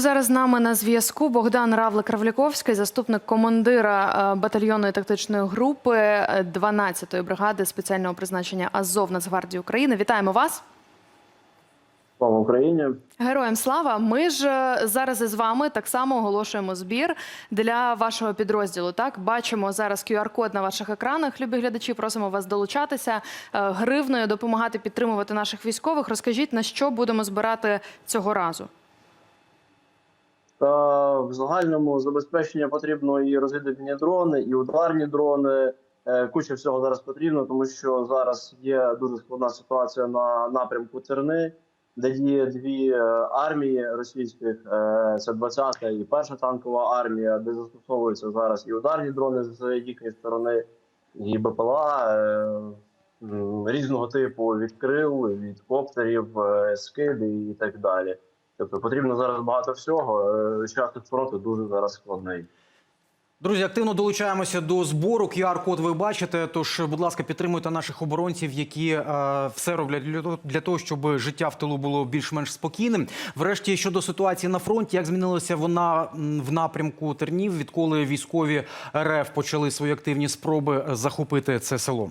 Зараз з нами на зв'язку Богдан Равлик Равліковський, заступник командира е, батальйонної тактичної групи е, 12-ї бригади спеціального призначення Азов Нацгвардії України. Вітаємо вас. Слава Україні! Героям слава! Ми ж е, зараз із вами так само оголошуємо збір для вашого підрозділу. Так бачимо зараз QR-код на ваших екранах. Любі глядачі, просимо вас долучатися е, гривною, допомагати підтримувати наших військових. Розкажіть на що будемо збирати цього разу. Та в загальному забезпечення потрібно і розвідувальні дрони, і ударні дрони. Е, Куча всього зараз потрібно, тому що зараз є дуже складна ситуація на напрямку Терни, де діє дві е, армії російських. Е, Це 20-та і перша танкова армія, де застосовуються зараз і ударні дрони з їхньої сторони, і БПЛА е, різного типу від крил, від коптерів, е, скиди і так далі. Тобто потрібно зараз багато всього. Час фронту дуже зараз складний. Друзі, активно долучаємося до збору. QR-код ви бачите. Тож, будь ласка, підтримуйте наших оборонців, які е, все роблять для того- щоб життя в тилу було більш-менш спокійним. Врешті щодо ситуації на фронті, як змінилася вона в напрямку Тернів, відколи військові РФ почали свої активні спроби е, захопити це село.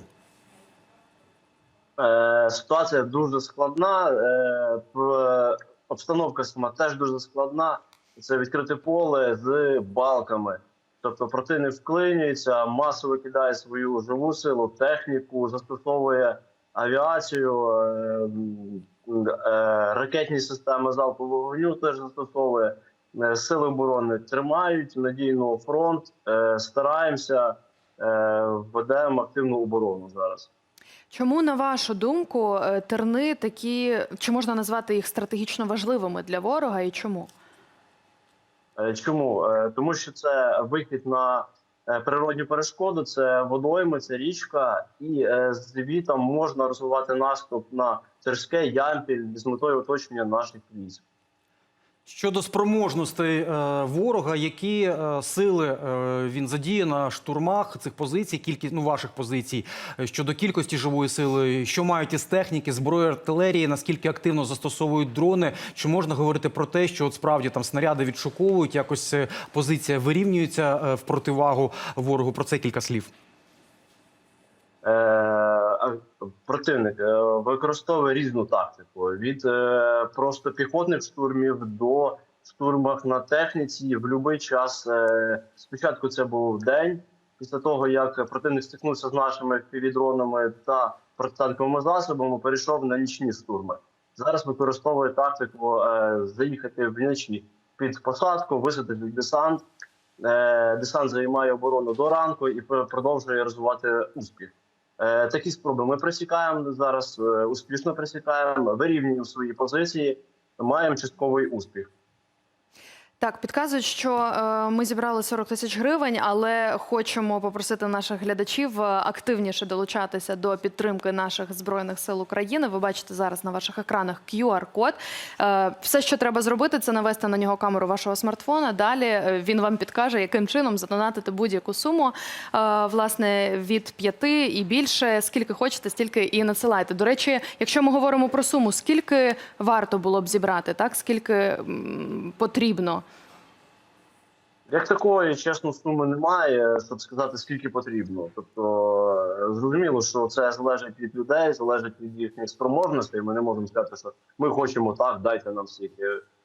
Е, Ситуація дуже складна. е, Обстановка сама теж дуже складна. Це відкрите поле з балками. Тобто противник вклинюється, масово кидає свою живу силу, техніку, застосовує авіацію, е, е, ракетні системи залпового вогню теж застосовує. Е, Сили оборони тримають надійно фронт, стараємося, ведемо активну оборону зараз. Чому, на вашу думку, е, терни такі, чи можна назвати їх стратегічно важливими для ворога і чому? Е, Чому? Е, Тому що це вихід на природню перешкоду, це водойми, це річка, і звітом можна розвивати наступ на Терське, Ямпіль з метою оточення наших військ. Щодо спроможностей е, ворога, які е, сили е, він задіє на штурмах цих позицій, кількість ну ваших позицій щодо кількості живої сили, що мають із техніки, зброї артилерії, наскільки активно застосовують дрони? Чи можна говорити про те, що от справді там снаряди відшуковують, якось позиція вирівнюється в противагу ворогу? Про це кілька слів. Е, Противник е, використовує різну тактику від е, просто піхотних штурмів до штурмах на техніці в будь-який час. Е, Спочатку це був день. Після того, як противник стикнувся з нашими півдронами та протитанковими засобами, перейшов на нічні штурми. Зараз використовує тактику заїхати вночі під посадку, висадити десант. Десант займає оборону до ранку і продовжує розвивати успіх. Е, Такі спроби ми присікаємо зараз, е, успішно присікаємо, вирівнюємо свої позиції, маємо частковий успіх. Так, підказують, що е, ми зібрали 40 тисяч гривень, але хочемо попросити наших глядачів е, активніше долучатися до підтримки наших збройних сил України. Ви бачите зараз на ваших екранах QR-код. Е, все, що треба зробити, це навести на нього камеру вашого смартфона. Далі він вам підкаже, яким чином задонатити будь-яку суму. Власне, від п'яти і більше, скільки хочете, стільки і надсилайте. До речі, якщо ми говоримо про суму, скільки варто було б зібрати, так скільки потрібно. Як такої, чесно, суми немає, щоб сказати, скільки потрібно. Тобто, зрозуміло, що це залежить від людей, залежить від їхніх спроможностей. Ми не можемо сказати, що ми хочемо так, дайте нам стільки.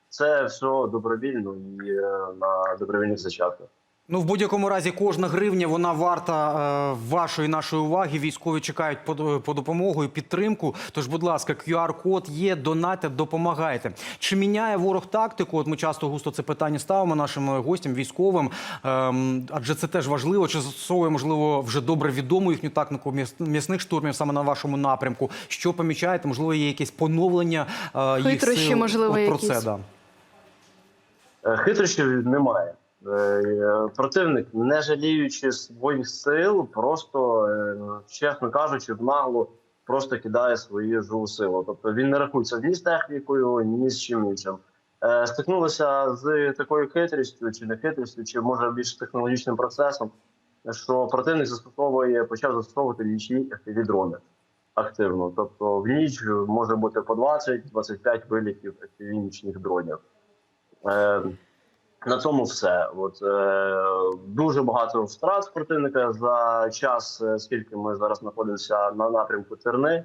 Це все добровільно і е, на добровільних зачатках. Ну, в будь-якому разі, кожна гривня вона варта е, вашої нашої уваги. Військові чекають по, по допомогу і підтримку. Тож, будь ласка, QR-код є, донайте, допомагайте. Чи міняє ворог тактику? От ми часто густо це питання ставимо нашим гостям, військовим. Ем, адже це теж важливо. Чи застосовує, можливо, вже добре відому їхню тактику м'яс- м'ясних штурмів саме на вашому напрямку? Що помічаєте? Можливо, є якесь поновлення е, їх Хитрощі, сил? можливо, От про якісь? це, да. Е, Хитрощів немає. Е, Противник, не жаліючи своїх сил, просто, е, чесно кажучи, в наглу просто кидає свою живу силу. Тобто він не рахується ні з технікою, ні з чим іншим. Е, Стикнулися з такою хитрістю, чи не хитрістю, чи може більш технологічним процесом, що противник застосовує, почав застосовувати нічні FPV-дрони активно. Тобто в ніч може бути по 20-25 вилітів FPV нічних дронів. На цьому все. От, е, дуже багато втрат противника за час, е, скільки ми зараз знаходимося на напрямку Терни.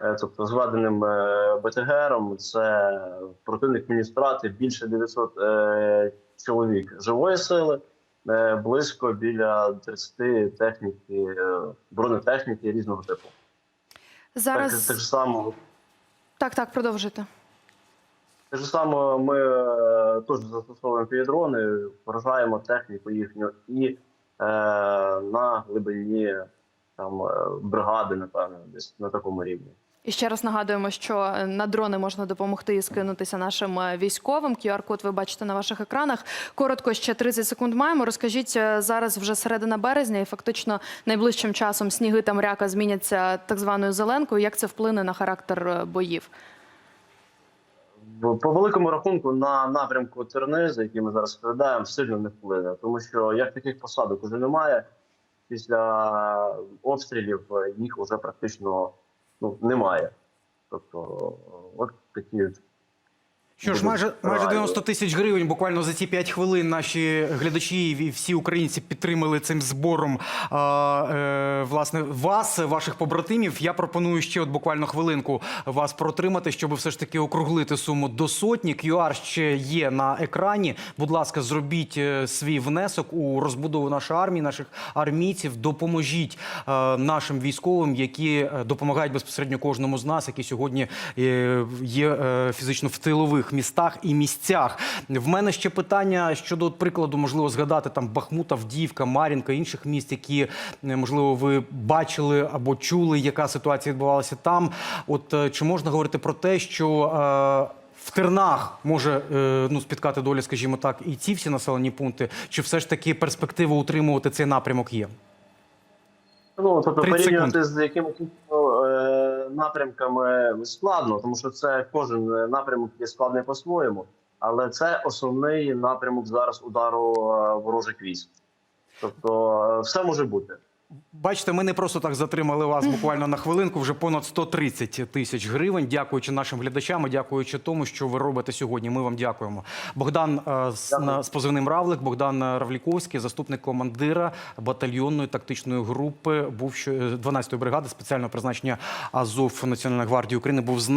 Е, Тобто зведеним е, БТГРом це противник мені втрати більше 900 е, чоловік живої сили, е, близько біля 30 техніки, е, бронетехніки різного типу. Зараз Так, так само так, так, продовжуйте. те ж саме ми е, теж застосовуємо півдрони, вражаємо техніку їхню і е, на глибині там е, бригади, напевно, десь на такому рівні. І ще раз нагадуємо, що е, на дрони можна допомогти і скинутися нашим е, військовим. QR-код ви бачите на ваших екранах. Коротко ще 30 секунд маємо. Розкажіть зараз вже середина березня, і фактично найближчим часом сніги та мряка зміняться так званою зеленкою. Як це вплине на характер боїв? По великому рахунку на напрямку Терни, за який ми зараз розглядаємо, сильно не вплине, тому що як таких посадок уже немає. Після обстрілів їх вже практично ну, немає. Тобто, от такі Що ж, майже майже правильно. 90 тисяч гривень. Буквально за ці 5 хвилин наші глядачі і всі українці підтримали цим збором а, е, власне вас, ваших побратимів. Я пропоную ще от буквально хвилинку вас протримати, щоб все ж таки округлити суму до сотні. QR ще є на екрані. Будь ласка, зробіть е, свій внесок у розбудову нашої армії, наших армійців. Допоможіть е, нашим військовим, які е, допомагають безпосередньо кожному з нас, які сьогодні е, є е, фізично в тилових містах і місцях. В мене ще питання щодо от прикладу, можливо, згадати там Бахмут, Авдіївка, Мар'їнка, інших міст, які е, можливо ви бачили або чули, яка ситуація відбувалася там. От е, чи можна говорити про те, що е, в Тернах може е, ну, спіткати доля, скажімо так, і ці всі населені пункти, чи все ж таки перспектива утримувати цей напрямок є? Ну, тобто 30 порівнювати з якимись е, напрямками складно, тому що це кожен е, напрямок є складний по-своєму, але це основний напрямок зараз удару е, ворожих військ. Тобто е, все може бути. Бачите, ми не просто так затримали вас буквально на хвилинку. Вже понад 130 тисяч гривень. Дякуючи нашим глядачам, і дякуючи тому, що ви робите сьогодні. Ми вам дякуємо. Богдан е, з, Дякую. з позивним Равлик, Богдан Равліковський, заступник командира батальйонної тактичної групи, був що- е, 12-ї бригади спеціального призначення Азов Національної гвардії України. Був з нами.